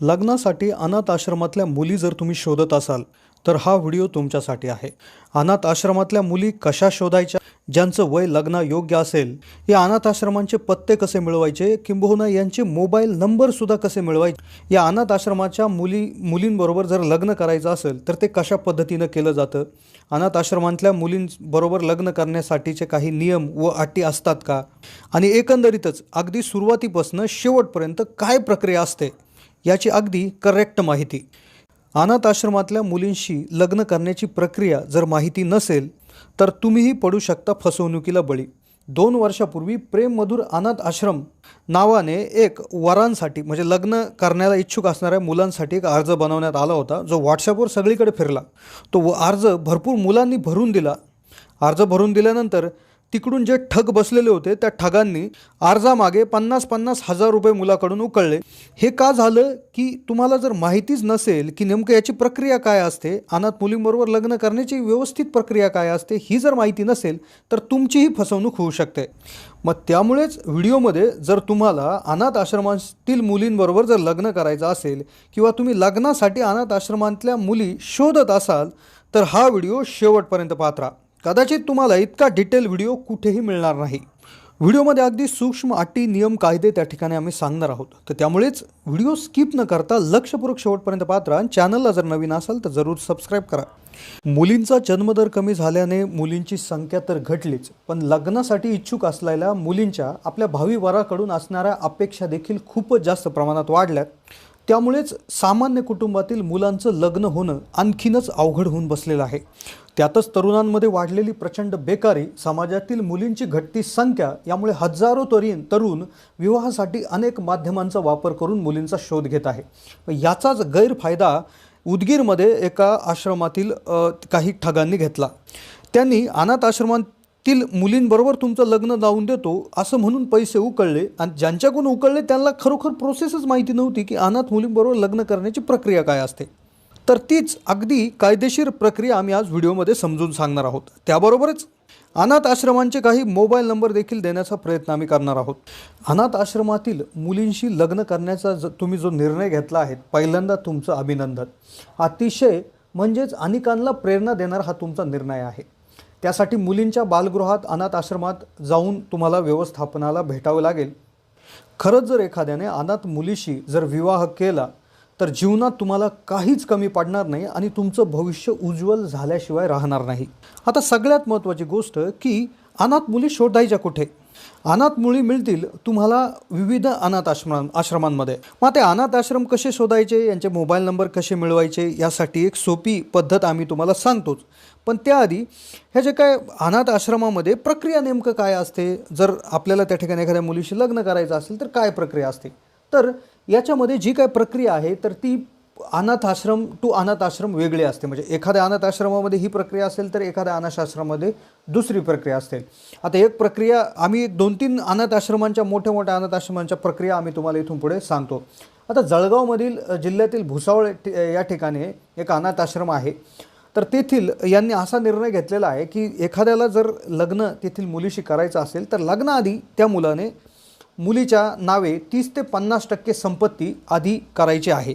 लग्नासाठी अनाथ आश्रमातल्या मुली जर तुम्ही शोधत असाल तर हा व्हिडिओ तुमच्यासाठी आहे. अनाथ आश्रमातल्या मुली कशा शोधायच्या? ज्यांचं वय लग्न योग्य असेल या अनाथ आश्रमांचे पत्ते कसे मिळवायचे? किंबहुना यांचे मोबाईल नंबरसुद्धा कसे मिळवायचे? या अनाथ आश्रमाच्या मुली मुलींबरोबर जर लग्न करायचं असेल तर ते कशा पद्धतीनं केलं जातं? अनाथ आश्रमांतल्या मुलींबरोबर लग्न करण्यासाठीचे काही नियम व अटी असतात का? आणि एकंदरीतच अगदी सुरुवातीपासून शेवटपर्यंत काय प्रक्रिया असते? याची अगदी करेक्ट माहिती. अनाथ आश्रमातल्या मुलींशी लग्न करण्याची प्रक्रिया जर माहिती नसेल तर तुम्हीही पडू शकता फसवणुकीला बळी. दोन वर्षापूर्वी प्रेम मधुर अनाथ आश्रम नावाने एक वरांसाठी म्हणजे लग्न करण्याला इच्छुक असणाऱ्या मुलांसाठी एक अर्ज बनवण्यात आला होता जो व्हॉट्सअपवर सगळीकडे फिरला. तो व- अर्ज भरपूर मुलांनी भरून दिला. अर्ज भरून दिल्यानंतर तिकडून जे ठग बसलेले होते त्या ठगांनी अर्जामागे पन्नास पन्नास हजार रुपये मुलाकडून उकळले. हे का झालं? की तुम्हाला जर माहितीच नसेल की नेमकं याची प्रक्रिया काय असते अनाथ मुलींबरोबर लग्न करण्याची व्यवस्थित प्रक्रिया काय असते ही जर माहिती नसेल तर तुमचीही फसवणूक होऊ शकते. मग त्यामुळेच व्हिडिओमध्ये जर तुम्हाला अनाथ आश्रमातील मुलींबरोबर जर लग्न करायचं असेल किंवा तुम्ही लग्नासाठी अनाथ आश्रमातल्या मुली शोधत असाल तर हा व्हिडिओ शेवटपर्यंत पाहत राहा. कदाचित तुम्हाला इतका डिटेल व्हिडिओ कुठेही मिळणार नाही. व्हिडिओमध्ये अगदी सूक्ष्म अटी नियम कायदे त्या ठिकाणी आम्ही सांगणार आहोत. तर त्यामुळेच व्हिडिओ स्किप न करता लक्षपूर्वक शेवटपर्यंत पात्र आणि चॅनलला जर नवीन असाल तर जरूर सबस्क्राईब करा. मुलींचा जन्मदर कमी झाल्याने मुलींची संख्या तर घटलीच पण लग्नासाठी इच्छुक असलेल्या मुलींच्या आपल्या भावी वराकडून असणाऱ्या अपेक्षा देखील खूपच जास्त प्रमाणात वाढल्यात. त्यामुळेच सामान्य कुटुंबातील मुलांचं लग्न होणं आणखीनच अवघड होऊन बसलेलं आहे. त्यातच तरुणांमध्ये वाढलेली प्रचंड बेकारी समाजातील मुलींची घटती संख्या यामुळे हजारो तरीन तरुण विवाहासाठी अनेक माध्यमांचा वापर करून मुलींचा शोध घेत आहे. याचाच गैरफायदा उदगीरमध्ये एका आश्रमातील काही ठगांनी घेतला. त्यांनी अनाथ तील मुलींबरोबर तुमचं लग्न लावून देतो असं म्हणून पैसे उकळले. आणि ज्यांच्याकडून उकळले त्यांना खरोखर प्रोसेसच माहिती नव्हती की अनाथ मुलींबरोबर लग्न करण्याची प्रक्रिया काय असते. तर तीच अगदी कायदेशीर प्रक्रिया आम्ही आज व्हिडिओमध्ये समजून सांगणार आहोत. त्याबरोबरच अनाथ आश्रमांचे काही मोबाईल नंबर देखील देण्याचा प्रयत्न आम्ही करणार आहोत. अनाथ आश्रमातील मुलींशी लग्न करण्याचा ज तुम्ही जो निर्णय घेतला आहे पहिल्यांदा तुमचं अभिनंदन. अतिशय म्हणजेच अनेकांना प्रेरणा देणारा हा तुमचा निर्णय आहे. त्यासाठी मुलींच्या बालगृहात अनाथ आश्रमात जाऊन तुम्हाला व्यवस्थापनाला भेटावं लागेल. खरंच जर एखाद्याने अनाथ मुलीशी जर विवाह केला तर जीवनात तुम्हाला काहीच कमी पडणार नाही आणि तुमचं भविष्य उज्ज्वल झाल्याशिवाय राहणार नाही. आता सगळ्यात महत्त्वाची गोष्ट की अनाथ मुली शोधायच्या कुठे? अनाथ मुली मिळतील तुम्हाला विविध अनाथ आश्रमां आश्रमांमध्ये. मग ते अनाथ आश्रम कसे शोधायचे? यांचे मोबाईल नंबर कसे मिळवायचे? यासाठी एक सोपी पद्धत आम्ही तुम्हाला सांगतोच. पण त्याआधी ह्या जे काय अनाथ आश्रमामध्ये प्रक्रिया नेमकं काय असते? जर आपल्याला त्या ठिकाणी एखाद्या मुलीशी लग्न करायचं असेल तर काय प्रक्रिया असते? तर याच्यामध्ये जी काय प्रक्रिया आहे तर ती अनाथ आश्रम टू अनाथ आश्रम वेगळे असते. म्हणजे एखाद्या अनाथ आश्रमामध्ये ही प्रक्रिया असेल तर एखाद्या अनाथ आश्रमामध्ये दुसरी प्रक्रिया असेल आता एक प्रक्रिया आम्ही एक दोन तीन अनाथ आश्रमांच्या मोठ्या मोठ्या अनाथ आश्रमांच्या प्रक्रिया आम्ही तुम्हाला इथून पुढे सांगतो. आता जळगावमधील जिल्ह्यातील भुसावळ या ठिकाणी एक अनाथ आश्रम आहे. तर तेथील यांनी असा निर्णय घेतलेला आहे की एखाद्याला जर लग्न तेथील मुलीशी करायचं असेल तर लग्नाआधी त्या मुलाने मुलीच्या नावे तीस ते पन्नास टक्के संपत्ती आधी करायची आहे.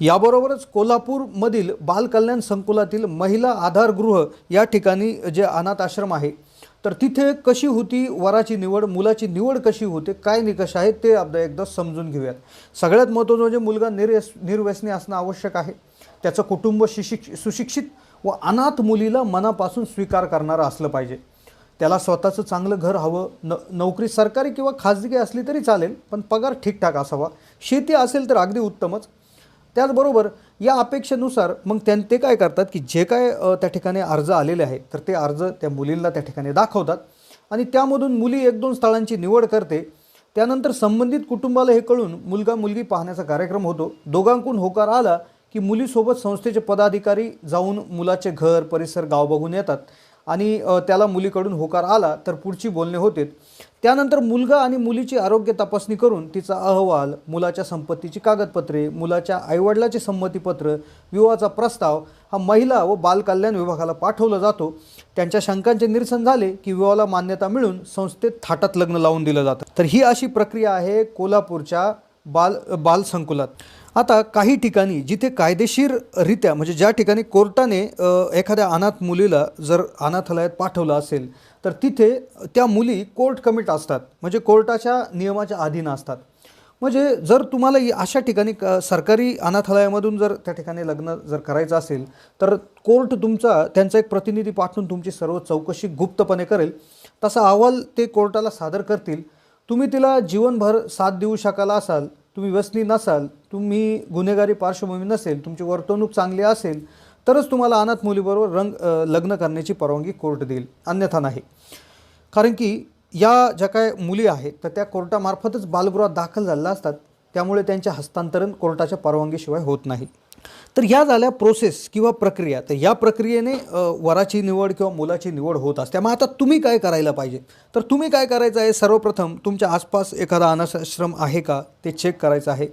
याबरोबरच कोल्हापूरमधील बालकल्याण संकुलातील महिला आधारगृह या ठिकाणी जे अनाथ आश्रम आहे तर तिथे कशी होती वराची निवड मुलाची निवड कशी होते काय निकष आहेत ते आपदा एकदा समजून घेऊयात. सगळ्यात महत्त्वाचं म्हणजे मुलगा निर्यस निर्व्यसनी असणं आवश्यक आहे. त्याचं कुटुंब शिशिक सुशिक्षित व अनाथ मुलीला मनापासून स्वीकार करणारं असलं पाहिजे. त्याला स्वतःचं चांगलं घर हवं न नोकरी सरकारी किंवा खाजगी असली तरी चालेल पण पगार ठीकठाक असावा. शेती असेल तर अगदी उत्तमच त्याचबरोबर या अपेक्षेनुसार मग त्यां ते काय करतात की जे काय त्या ठिकाणी अर्ज आलेले आहे तर ते अर्ज त्या मुलींना त्या ठिकाणी दाखवतात. आणि त्यामधून मुली एक दोन स्थळांची निवड करते. त्यानंतर संबंधित कुटुंबाला हे कळून मुलगा मुलगी पाहण्याचा कार्यक्रम होतो. दोघांकडून होकार आला की मुलीसोबत संस्थेचे पदाधिकारी जाऊन मुलाचे घर परिसर गाव बघून येतात. आणि त्याला मुलीकडून होकार आला तर पुढची बोलणे होते. त्यानंतर मुलगा आणि मुलीची आरोग्य तपासणी करून तिचा अहवाल मुलाच्या संपत्तीची कागदपत्रे मुलाच्या आईवडिलाचे संमतीपत्र विवाहाचा प्रस्ताव हा महिला व बालकल्याण विभागाला पाठवला जातो. त्यांच्या शंकांचे निरसन झाले की विवाहाला मान्यता मिळून संस्थेत थाटात लग्न लावून दिलं जातं. तर ही अशी प्रक्रिया आहे कोल्हापूरच्या बाल बाल संकुलात. आता काही ठिकाणी जिथे कायदेशीररित्या म्हणजे ज्या ठिकाणी कोर्टाने एखाद्या अनाथ मुलीला जर अनाथालयात पाठवलं असेल तर तिथे त्या मुली कोर्ट कमिट असतात. म्हणजे कोर्टाच्या नियमाच्या अधीन असतात. म्हणजे जर तुम्हाला अशा ठिकाणी क- सरकारी अनाथालयामधून जर त्या ठिकाणी लग्न जर करायचं असेल तर कोर्ट तुमचा त्यांचा एक प्रतिनिधी पाठवून तुमची सर्व चौकशी गुप्तपणे करेल. तसा अहवाल ते कोर्टाला सादर करतील. तुम्ही तिला जीवनभर साथ देऊ शकाल असाल तुम्ही व्यसनी नसाल तुम्ही गुन्हेगारी पार्श्वभूमी नसेल तुमची वर्तवणूक चांगली असेल तरच तुम्हाला अनाथ मुलीबरोबर रंग लग्न करण्याची परवानगी कोर्ट देईल अन्यथा नाही. कारण की या ज्या काय मुली आहेत तर त्या कोर्टामार्फतच बालगृहात दाखल झालेल्या असतात त्यामुळे त्यांचे हस्तांतरण कोर्टाच्या परवानगीशिवाय होत नाही. तर या झाल्या प्रोसेस किंवा प्रक्रिया. तर या प्रक्रियेने वराची निवड किंवा मुलाची निवड होत असते. मग आता तुम्ही काय करायला पाहिजे? तर तुम्ही काय करायचं आहे? सर्वप्रथम तुमच्या आसपास एखादा अनाथाश्रम आहे का? ते चेक करायचं आहे.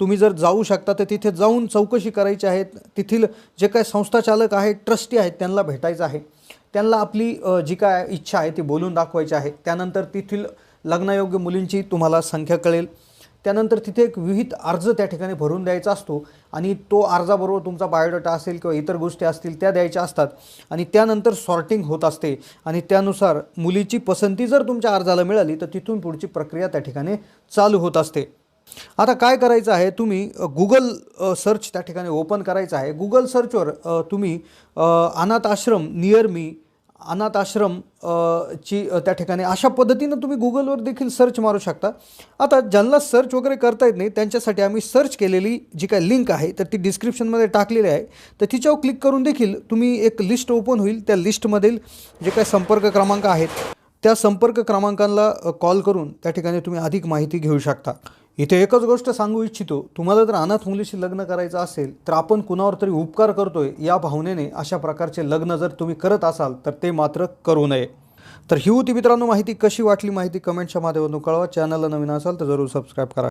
तुम्ही जर जाऊ शकता तर तिथे जाऊन चौकशी करायची आहे. तेथील जे काय संस्थाचालक आहेत ट्रस्टी आहेत त्यांना भेटायचं आहे. त्यांना आपली जी काय इच्छा आहे ती बोलून दाखवायची आहे. त्यानंतर तेथील लग्नायोग्य मुलींची तुम्हाला संख्या कळेल. त्यानंतर तिथे एक विहित अर्ज त्या ठिकाणी भरून द्यायचा असतो आणि तो अर्जाबरोबर तुमचा बायोडाटा असेल किंवा इतर गोष्टी असतील त्या द्यायच्या असतात. आणि त्यानंतर सॉर्टिंग होत असते. आणि त्यानुसार मुलीची पसंती जर तुमच्या अर्जाला मिळाली तर तिथून पुढची प्रक्रिया त्या ठिकाणी चालू होत असते. आता काय करायचं आहे तुम्ही गुगल सर्च त्या ठिकाणी ओपन करायचं आहे. गुगल सर्चवर तुम्ही अनाथ आश्रम नियर मी अनाथ आश्रम ची त्या ठिकाणी अशा पद्धतीनं तुम्ही गुगलवर देखील सर्च मारू शकता. आता ज्यांना सर्च वगैरे करता येत नाही त्यांच्यासाठी आम्ही सर्च केलेली जी काय लिंक आहे तर ती डिस्क्रिप्शनमध्ये टाकलेली आहे. तर तिच्यावर क्लिक करून देखील तुम्ही एक लिस्ट ओपन होईल. त्या लिस्टमधील जे काय संपर्क क्रमांक आहेत त्या संपर्क क्रमांकांना कॉल करून त्या ठिकाणी तुम्ही अधिक माहिती घेऊ शकता. इथे एकच गोष्ट सांगू इच्छितो. तुम्हाला जर अनाथ मुलीशी लग्न करायचं असेल तर आपण कुणावर तरी उपकार करतोय या भावनेने अशा प्रकारचे लग्न जर तुम्ही करत असाल तर ते मात्र करू नये. तर ही होती मित्रांनो माहिती. कशी वाटली माहिती कमेंटच्या माध्यमातून कळवा. चॅनलला नवीन असाल तर जरूर सबस्क्राईब करा.